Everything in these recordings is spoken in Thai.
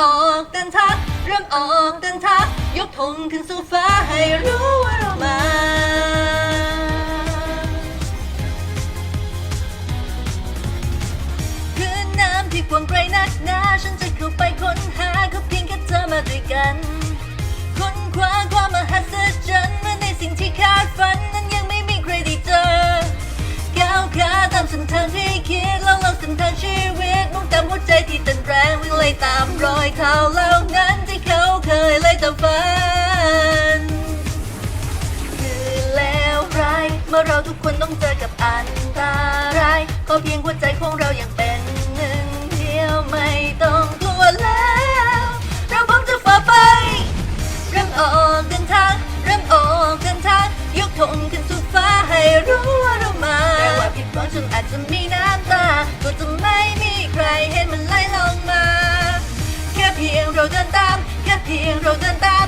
ออกเดินทักเริ่มออกเดินทักยกธงขึ้นสู่ฟ้าให้รู้ว่า เท้าเหล่านั้นที่เขาเคยไล่ตามฝัน คือแล้วร้ายเมื่อเราทุกคนต้องเจอกับอันตรายขอเพียงหัวใจของเรายังเป็นหนึ่งเดียวไม่ต้องกลัวแล้ว เราพร้อมจะฝ่าไป เริ่มออกเดินทางเริ่มออกเดินทางยกธงขึ้นสู่ฟ้าให้รู้ว่าเรามาแต่ว่าผิดหวังฉันอาจจะมีน้ำตาก็จะ เราเดินตามแค่เพียงเราเดินตาม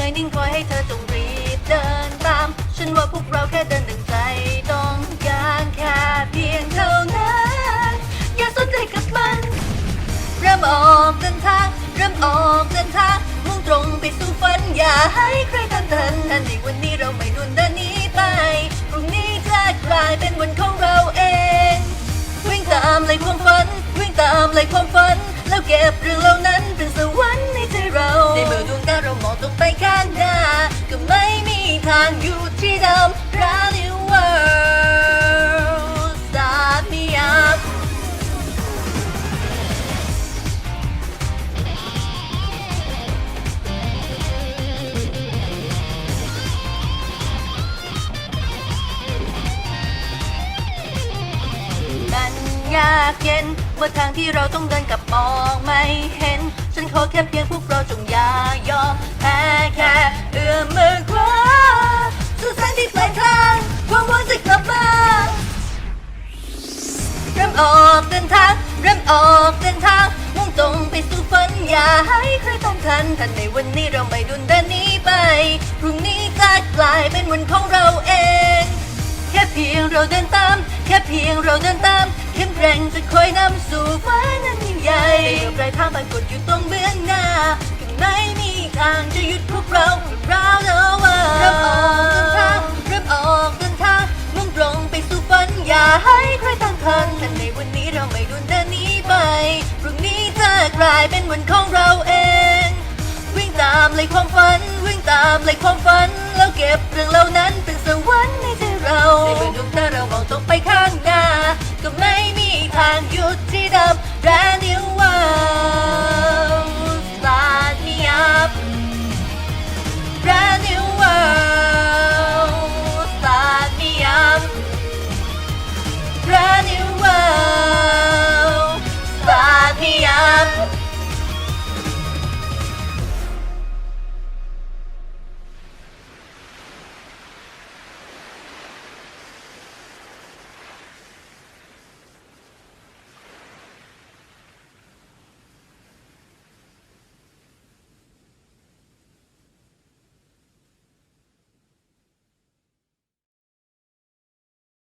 เคยนิ่งคอยให้เธอจงรีบเดินตาม ฉันว่าพวกเราแค่เดินดึงใจต้องการแค่เพียงเท่านั้น อย่าสนใจกับมัน เริ่มออกเดินทาง เริ่มออกเดินทาง มุ่งตรงไปสู่ฝัน อย่าให้ใครทันทันทันใทางอยู่ที่เดิม Round the world start me up มันยากเย็นว่าทางที่เราต้องเดินกลับมองไม่เห็น ฉันขอแค่เพียงพ ออกเดินทางเริ่มออกเดินทาง มุ่งตรงไปสู่ฝันอย่าให้ใครต้องทันทันในวันนี้เราไม่ดุนเดินหนี้ไป พรุ่งนี้จะกลายเป็นวันของเราเอง แค่เพียงเราเดินตาม แค่เพียงเราเดินตามเข้มแรงจะคอยนำสู่ฝันนั้นยิ่งใหญ่แต่ปลายทางปรากฏอยู่ตรงเบื้องหน้าก็ไม่มีทางจะหยุดพวกเราายเป็นเหมือนของเราเอง วิ่งตามเลยความฝัน วิ่งตามเลยความฝัน